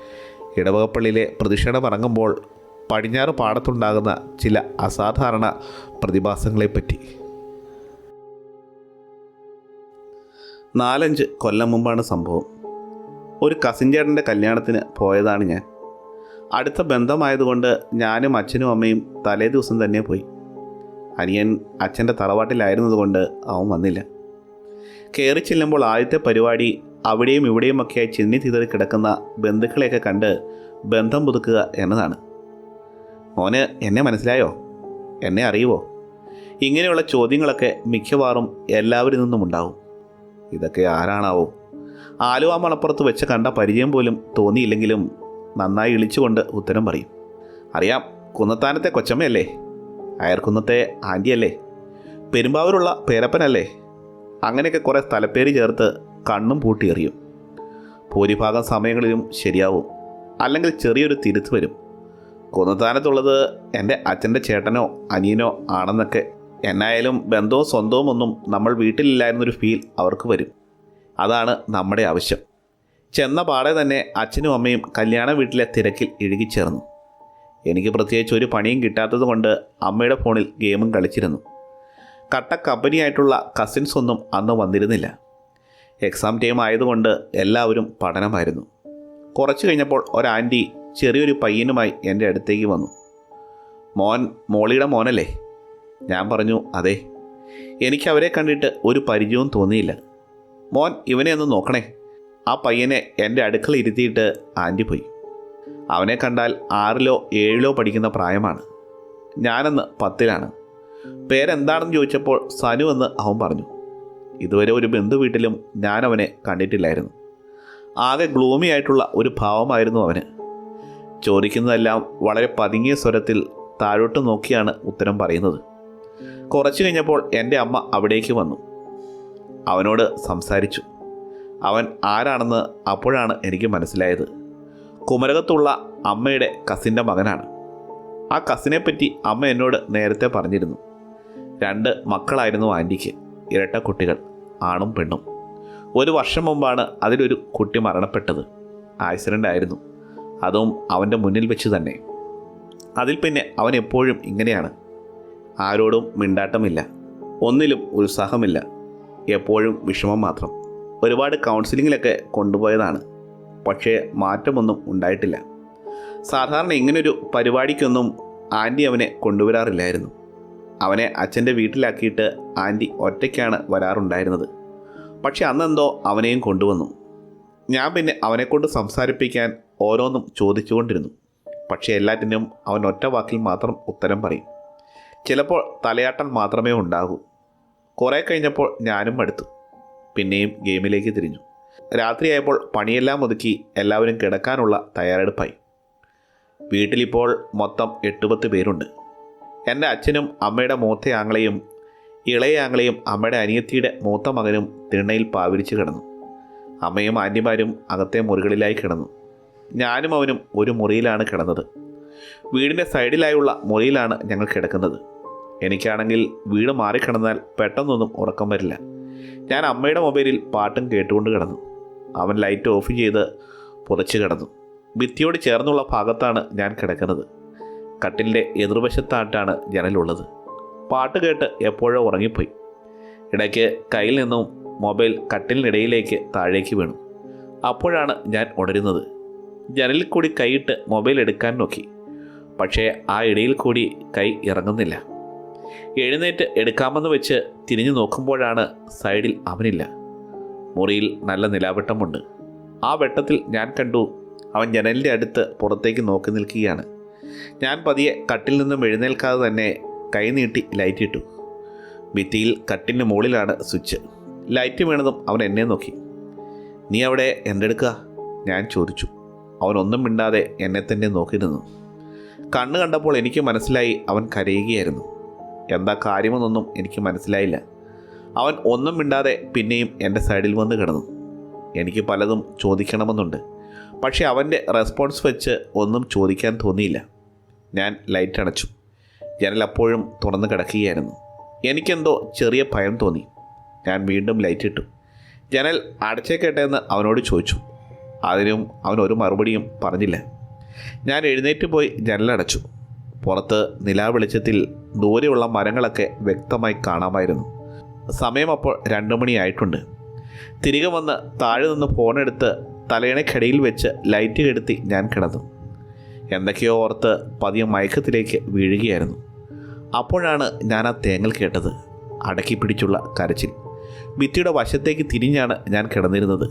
ഇടവകപ്പള്ളിയിലെ പ്രതിഷേധം ഇറങ്ങുമ്പോൾ പടിഞ്ഞാറ് പാടത്തുണ്ടാകുന്ന ചില അസാധാരണ പ്രതിഭാസങ്ങളെപ്പറ്റി. നാലഞ്ച് കൊല്ലം മുമ്പാണ് സംഭവം. ഒരു കസിൻ ചേട്ടന്റെ കല്യാണത്തിന് പോയതാണ് ഞാൻ. അടുത്ത ബന്ധമായതുകൊണ്ട് ഞാനും അച്ഛനും അമ്മയും തലേ ദിവസം തന്നെ പോയി. അനിയൻ അച്ഛന്റെ തറവാട്ടിലായിരുന്നതുകൊണ്ട് അവൻ വന്നില്ല. കയറി ചെല്ലുമ്പോൾ ആദ്യത്തെ പരിപാടി അവിടെയും ഇവിടെയുമൊക്കെയായി ചിന്നി തിതറി കിടക്കുന്ന ബന്ധുക്കളെയൊക്കെ കണ്ട് ബന്ധം പുതുക്കുക എന്നതാണ്. മോന് എന്നെ മനസ്സിലായോ? എന്നെ അറിയുമോ ഇങ്ങനെയുള്ള ചോദ്യങ്ങളൊക്കെ മിക്കവാറും എല്ലാവരിൽ നിന്നും ഉണ്ടാവും. ഇതൊക്കെ ആരാണാവും? ആലുവ മണപ്പുറത്ത് വെച്ച് കണ്ട പരിചയം പോലും തോന്നിയില്ലെങ്കിലും നന്നായി ഇളിച്ചുകൊണ്ട് ഉത്തരം പറയും. അറിയാം കുന്നത്താനത്തെ കൊച്ചമ്മയല്ലേ? അയർക്കുന്നത്തെ ആന്റിയല്ലേ? പെരുമ്പാവൂരുള്ള പേരപ്പനല്ലേ? അങ്ങനെയൊക്കെ കുറേ സ്ഥലപ്പേര് ചേർത്ത് കണ്ണും പൂട്ടി എറിയും ഭൂരിഭാഗം സമയങ്ങളിലും ശരിയാവും. അല്ലെങ്കിൽ ചെറിയൊരു തിരുത്ത് വരും. കുന്നത്താനത്തുള്ളത് എന്റെ അച്ഛന്റെ ചേട്ടനോ അനിയനോ ആണെന്നൊക്കെ എന്നായാലും ബന്ധവും സ്വന്തവും ഒന്നും നമ്മൾ വീട്ടിലില്ലായിരുന്നൊരു ഫീൽ അവർക്ക് വരും. അതാണ് നമ്മുടെ ആവശ്യം. ചെന്ന പാടെ തന്നെ അച്ഛനും അമ്മയും കല്യാണ വീട്ടിലെ തിരക്കിൽ ഇഴുകിച്ചേർന്നു. എനിക്ക് പ്രത്യേകിച്ച് ഒരു പണിയും കിട്ടാത്തത് കൊണ്ട് അമ്മയുടെ ഫോണിൽ ഗെയിമും കളിച്ചിരുന്നു. കട്ട കമ്പനിയായിട്ടുള്ള കസിൻസ് ഒന്നും അന്ന് വന്നിരുന്നില്ല. എക്സാം ടൈം ആയതുകൊണ്ട് എല്ലാവരും പഠനമായിരുന്നു. കുറച്ച് കഴിഞ്ഞപ്പോൾ ഒരാന്റി ചെറിയൊരു പയ്യനുമായി എന്റെ അടുത്തേക്ക് വന്നു. മോൻ മോളിയുടെ മോനല്ലേ? ഞാൻ പറഞ്ഞു അതെ. എനിക്ക് അവരെ കണ്ടിട്ട് ഒരു പരിചയവും തോന്നിയില്ല. മോൻ ഇവനെ ഒന്ന് നോക്കണേ. ആ പയ്യനെ എന്റെ അടുക്കള ഇരുത്തിയിട്ട് ആന്റി പോയി. അവനെ കണ്ടാൽ ആറിലോ ഏഴിലോ പഠിക്കുന്ന പ്രായമാണ്. ഞാനെന്ന് പത്തിലാണ്. പേരെന്താണെന്ന് ചോദിച്ചപ്പോൾ സനു എന്ന് അവൻ പറഞ്ഞു. ഇതുവരെ ഒരു ബന്ധു വീട്ടിലും ഞാൻ അവനെ കണ്ടിട്ടില്ലായിരുന്നു. ആകെ ഗ്ലൂമി ആയിട്ടുള്ള ഒരു ഭാവമായിരുന്നു അവന്. ചോദിക്കുന്നതെല്ലാം വളരെ പതുങ്ങിയ സ്വരത്തിൽ താഴോട്ട് നോക്കിയാണ് ഉത്തരം പറയുന്നത്. കുറച്ചു കഴിഞ്ഞപ്പോൾ എന്റെ അമ്മ അവിടേക്ക് വന്നു. അവനോട് സംസാരിച്ചു. അവൻ ആരാണെന്ന് അപ്പോഴാണ് എനിക്ക് മനസ്സിലായത്. കുമരകത്തുള്ള അമ്മയുടെ കസിന്റെ മകനാണ്. ആ കസിനെ പറ്റി അമ്മ എന്നോട് നേരത്തെ പറഞ്ഞിരുന്നു. രണ്ട് മക്കളായിരുന്നു ആന്റിക്ക് ഇരട്ട കുട്ടികൾ ആണും പെണ്ണും. ഒരു വർഷം മുമ്പാണ് അതിലൊരു കുട്ടി മരണപ്പെട്ടത്. ആക്സിഡന്റ് ആയിരുന്നു. അതും അവന്റെ മുന്നിൽ വെച്ച് തന്നെ. അതിൽ പിന്നെ അവൻ എപ്പോഴും ഇങ്ങനെയാണ്. ആരോടും മിണ്ടാട്ടമില്ല. ഒന്നിലും ഉത്സാഹമില്ല. എപ്പോഴും വിഷമം മാത്രം. ഒരുപാട് കൗൺസിലിങ്ങിലൊക്കെ കൊണ്ടുപോയതാണ്. പക്ഷേ മാറ്റമൊന്നും ഉണ്ടായിട്ടില്ല. സാധാരണ ഇങ്ങനൊരു പരിപാടിക്കൊന്നും ആന്റി അവനെ കൊണ്ടുവരാറില്ലായിരുന്നു. അവനെ അച്ഛന്റെ വീട്ടിലാക്കിയിട്ട് ആന്റി ഒറ്റയ്ക്കാണ് വരാറുണ്ടായിരുന്നത്. പക്ഷെ അന്നെന്തോ അവനെയും കൊണ്ടുവന്നു. ഞാൻ പിന്നെ അവനെക്കൊണ്ട് സംസാരിപ്പിക്കാൻ ഓരോന്നും ചോദിച്ചുകൊണ്ടിരുന്നു. പക്ഷേ എല്ലാറ്റിനും അവൻ ഒറ്റ വാക്കിൽ മാത്രം ഉത്തരം പറയും. ചിലപ്പോൾ തലയാട്ടൽ മാത്രമേ ഉണ്ടാകൂ. കുറേ കഴിഞ്ഞപ്പോൾ ഞാനും അടുത്തു പിന്നെയും ഗെയിമിലേക്ക് തിരിഞ്ഞു. രാത്രിയായപ്പോൾ പണിയെല്ലാം ഒതുക്കി എല്ലാവരും കിടക്കാനുള്ള തയ്യാറെടുപ്പായി. വീട്ടിലിപ്പോൾ മൊത്തം എട്ടുപത്ത് പേരുണ്ട്. എന്റെ അച്ഛനും അമ്മയുടെ മൂത്ത ആങ്ങളെയും ഇളയ ആങ്ങളെയും അമ്മയുടെ അനിയത്തിയുടെ മൂത്ത മകനും തിണ്ണയിൽ പാവിരിച്ച് കിടന്നു. അമ്മയും ആന്റിമാരും അകത്തെ മുറികളിലായി കിടന്നു. ഞാനും അവനും ഒരു മുറിയിലാണ് കിടന്നത്. വീടിന്റെ സൈഡിലായുള്ള മുറിയിലാണ് ഞങ്ങൾ കിടക്കുന്നത്. എനിക്കാണെങ്കിൽ വീട് മാറിക്കിടന്നാൽ പെട്ടെന്നൊന്നും ഉറക്കം വരില്ല. ഞാൻ അമ്മയുടെ മൊബൈലിൽ പാട്ടും കേട്ടുകൊണ്ട് കിടന്നു. അവൻ ലൈറ്റ് ഓഫ് ചെയ്ത് പുതച്ച് കിടന്നു. ഭിത്തിയോട് ചേർന്നുള്ള ഭാഗത്താണ് ഞാൻ കിടക്കുന്നത്. കട്ടിലിന്റെ എതിർവശത്തായിട്ടാണ് ജനലുള്ളത്. പാട്ട് കേട്ട് എപ്പോഴോ ഉറങ്ങിപ്പോയി. ഇടയ്ക്ക് കയ്യിൽ നിന്നും മൊബൈൽ കട്ടിലിനിടയിലേക്ക് താഴേക്ക് വീണു. അപ്പോഴാണ് ഞാൻ ഉണരുന്നത്. ജനലിൽ കൂടി കൈയിട്ട് മൊബൈൽ എടുക്കാൻ നോക്കി. പക്ഷേ ആ ഇടയിൽ കൂടി കൈ ഇറങ്ങുന്നില്ല. എഴുന്നേറ്റ് എടുക്കാമെന്ന് വെച്ച് തിരിഞ്ഞു നോക്കുമ്പോഴാണ് സൈഡിൽ അവനില്ല. മുറിയിൽ നല്ല നിലാവെട്ടമുണ്ട്. ആ വെട്ടത്തിൽ ഞാൻ കണ്ടു അവൻ ജനലിന്റെ അടുത്ത് പുറത്തേക്ക് നോക്കി നിൽക്കുകയാണ്. ഞാൻ പതിയെ കട്ടിൽ നിന്നും എഴുന്നേൽക്കാതെ തന്നെ കൈനീട്ടി ലൈറ്റ് ഇട്ടു. ഭിത്തിയിൽ കട്ടിന് മുകളിലാണ് സ്വിച്ച്. ലൈറ്റ് വീണതും അവൻ എന്നെ നോക്കി. നീ അവിടെ എന്തെടുക്കുക ഞാൻ ചോദിച്ചു. അവനൊന്നും മിണ്ടാതെ എന്നെ തന്നെ നോക്കി നിന്നു. കണ്ണ് കണ്ടപ്പോൾ എനിക്ക് മനസ്സിലായി അവൻ കരയുകയായിരുന്നു. എന്താ കാര്യമെന്നൊന്നും എനിക്ക് മനസ്സിലായില്ല. അവൻ ഒന്നും മിണ്ടാതെ പിന്നെയും എന്റെ സൈഡിൽ വന്ന് കിടന്നു. എനിക്ക് പലതും ചോദിക്കണമെന്നുണ്ട്. പക്ഷേ അവന്റെ റെസ്പോൺസ് വെച്ച് ഒന്നും ചോദിക്കാൻ തോന്നിയില്ല. ഞാൻ ലൈറ്റ് അണച്ചു ജനൽ അപ്പോഴും തുറന്ന് കിടക്കുകയായിരുന്നു. എനിക്കെന്തോ ചെറിയ ഭയം തോന്നി. ഞാൻ വീണ്ടും ലൈറ്റ് ഇട്ടു. ജനൽ അടച്ചേക്കട്ടെ എന്ന് അവനോട് ചോദിച്ചു. അതിനും അവൻ ഒരു മറുപടിയും പറഞ്ഞില്ല. ഞാൻ എഴുന്നേറ്റ് പോയി ജനലടച്ചു പുറത്ത് നിലാവെളിച്ചത്തിൽ ദൂരെയുള്ള മരങ്ങളൊക്കെ വ്യക്തമായി കാണാമായിരുന്നു. സമയം അപ്പോൾ രണ്ടു മണിയായിട്ടുണ്ട്. തിരികെ വന്ന് താഴെ നിന്ന് ഫോണെടുത്ത് തലയണക്കടിയിൽ വെച്ച് ലൈറ്റ് കെടുത്തി ഞാൻ കിടന്നു. എന്തൊക്കെയോ ഓർത്ത് പതിയ മയക്കത്തിലേക്ക് വീഴുകയായിരുന്നു. അപ്പോഴാണ് ഞാൻ ആ തേങ്ങൽ കേട്ടത്. അടക്കി പിടിച്ചുള്ള കരച്ചിൽ. ഭിത്തിയുടെ വശത്തേക്ക് തിരിഞ്ഞാണ് ഞാൻ കിടന്നിരുന്നത്.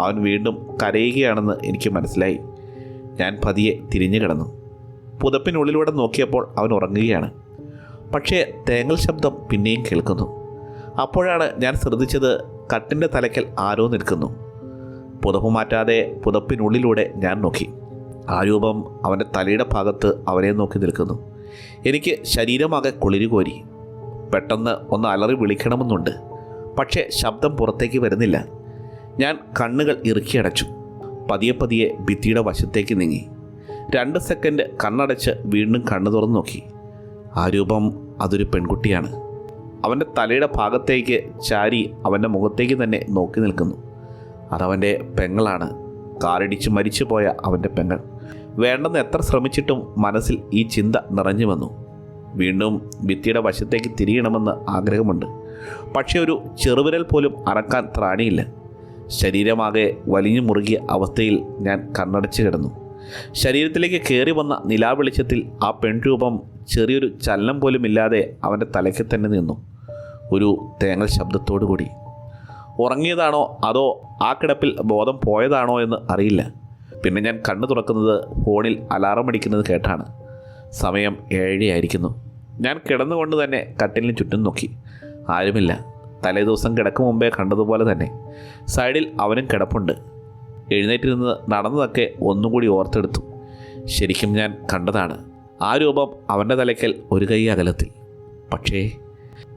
അവൻ വീണ്ടും കരയുകയാണെന്ന് എനിക്ക് മനസ്സിലായി. ഞാൻ പതിയെ തിരിഞ്ഞു കിടന്നു. പുതപ്പിനുള്ളിലൂടെ നോക്കിയപ്പോൾ അവൻ ഉറങ്ങുകയാണ്. പക്ഷേ തേങ്ങൽ ശബ്ദം പിന്നെയും കേൾക്കുന്നു. അപ്പോഴാണ് ഞാൻ ശ്രദ്ധിച്ചത് കട്ടിന്റെ തലയ്ക്കൽ ആരോ നിൽക്കുന്നു. പുതപ്പ് മാറ്റാതെ പുതപ്പിനുള്ളിലൂടെ ഞാൻ നോക്കി. ആ രൂപം അവന്റെ തലയുടെ ഭാഗത്ത് അവനെ നോക്കി നിൽക്കുന്നു. എനിക്ക് ശരീരമാകെ കുളിരുകോരി. പെട്ടെന്ന് ഒന്ന് അലറി വിളിക്കണമെന്നുണ്ട്. പക്ഷേ ശബ്ദം പുറത്തേക്ക് വരുന്നില്ല. ഞാൻ കണ്ണുകൾ ഇറുക്കിയടച്ചു പതിയെ പതിയെ ഭിത്തിയുടെ വശത്തേക്ക് നീങ്ങി. രണ്ട് സെക്കൻഡ് കണ്ണടച്ച് വീണ്ടും കണ്ണു തുറന്നു നോക്കി. ആ രൂപം അതൊരു പെൺകുട്ടിയാണ്. അവന്റെ തലയുടെ ഭാഗത്തേക്ക് ചാരി അവന്റെ മുഖത്തേക്ക് തന്നെ നോക്കി നിൽക്കുന്നു. അതവന്റെ പെങ്ങളാണ്. കാറിടിച്ച് മരിച്ചു പോയ അവന്റെ പെങ്ങൾ. വേണ്ടെന്ന് എത്ര ശ്രമിച്ചിട്ടും മനസ്സിൽ ഈ ചിന്ത നിറഞ്ഞു വന്നു. വീണ്ടും ഭിത്തിയുടെ വശത്തേക്ക് തിരിയണമെന്ന് ആഗ്രഹമുണ്ട്. പക്ഷേ ഒരു ചെറുവിരൽ പോലും അറക്കാൻ ത്രാണിയില്ല. ശരീരമാകെ വലിഞ്ഞു മുറുകിയ അവസ്ഥയിൽ ഞാൻ കണ്ണടച്ച് കിടന്നു. ശരീരത്തിലേക്ക് കയറി വന്ന നിലാവെളിച്ചത്തിൽ ആ പെൺരൂപം ചെറിയൊരു ചലനം പോലും ഇല്ലാതെ അവന്റെ തലയ്ക്ക് തന്നെ നിന്നു. ഒരു തേങ്ങൽ ശബ്ദത്തോടു കൂടി. ഉറങ്ങിയതാണോ അതോ ആ കിടപ്പിൽ ബോധം പോയതാണോ എന്ന് അറിയില്ല. പിന്നെ ഞാൻ കണ്ണു തുറക്കുന്നത് ഫോണിൽ അലാറം അടിക്കുന്നത് കേട്ടാണ്. സമയം ഏഴരയായിരിക്കുന്നു. ഞാൻ കിടന്നുകൊണ്ട് തന്നെ കട്ടിലിന് ചുറ്റും നോക്കി. ആരുമില്ല. തലേ ദിവസം കിടക്കും മുമ്പേ കണ്ടതുപോലെ തന്നെ. സൈഡിൽ അവനും കിടപ്പുണ്ട്. എഴുന്നേറ്റിരുന്ന് നടന്നതൊക്കെ ഒന്നുകൂടി ഓർത്തെടുത്തു. ശരിക്കും ഞാൻ കണ്ടതാണ്. ആ രൂപം അവന്റെ തലയ്ക്കൽ ഒരു കൈ അകലത്തിൽ. പക്ഷേ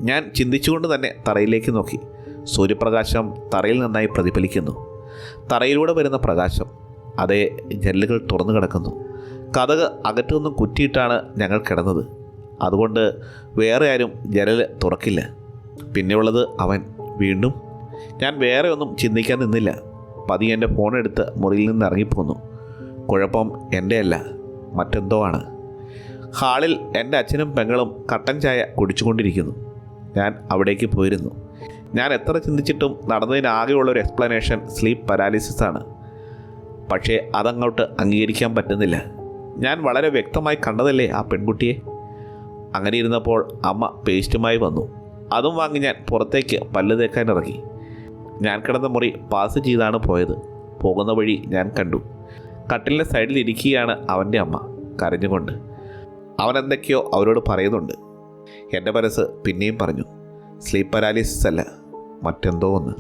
ഞാൻ ചിന്തിച്ചുകൊണ്ട് തന്നെ തറയിലേക്ക് നോക്കി. സൂര്യപ്രകാശം തറയിൽ നന്നായി പ്രതിഫലിക്കുന്നു. തറയിലൂടെ വരുന്ന പ്രകാശം അതേ ജനലുകൾ തുറന്നു കിടക്കുന്നു. കഥക് അകറ്റുനിന്നും കുറ്റിയിട്ടാണ് ഞങ്ങൾ കിടന്നത്. അതുകൊണ്ട് വേറെ ആരും ജനൽ തുറക്കില്ല. പിന്നെയുള്ളത് അവൻ വീണ്ടും ഞാൻ വേറെ ഒന്നും ചിന്തിക്കാൻ നിന്നില്ല. പതിയെ എന്റെ ഫോണെടുത്ത് മുറിയിൽ നിന്ന് ഇറങ്ങിപ്പോന്നു. കുഴപ്പം എന്റെയല്ല മറ്റെന്തോ ആണ്. ഹാളിൽ എന്റെ അച്ഛനും പെങ്ങളും കട്ടൻ ചായ കുടിച്ചുകൊണ്ടിരിക്കുന്നു. ഞാൻ അവിടേക്ക് പോയിരുന്നു. ഞാൻ എത്ര ചിന്തിച്ചിട്ടും നടന്നതിനാകെയുള്ള ഒരു എക്സ്പ്ലനേഷൻ സ്ലീപ്പ് പാരാലിസിസ് ആണ് പക്ഷേ അതങ്ങോട്ട് അംഗീകരിക്കാൻ പറ്റുന്നില്ല. ഞാൻ വളരെ വ്യക്തമായി കണ്ടതല്ലേ ആ പെൺകുട്ടിയെ? അങ്ങനെ ഇരുന്നപ്പോൾ അമ്മ പേസ്റ്റുമായി വന്നു. അതും വാങ്ങി ഞാൻ പുറത്തേക്ക് പല്ല് തേക്കാൻ ഇറങ്ങി. ഞാൻ കിടന്ന മുറി പാസ് ചെയ്താണ് പോയത്. പോകുന്ന വഴി ഞാൻ കണ്ടു. കട്ടിലിന്റെ സൈഡിൽ ഇരിക്കുകയാണ് അവന്റെ അമ്മ കരഞ്ഞുകൊണ്ട്. അവൻ എന്തൊക്കെയോ അവരോട് പറയുന്നുണ്ട്. എന്റെ മനസ്സ് പിന്നെയും പറഞ്ഞു സ്ലീപ്പ് പാരാലിസിസ് അല്ല മറ്റെന്തോ ഒന്ന്.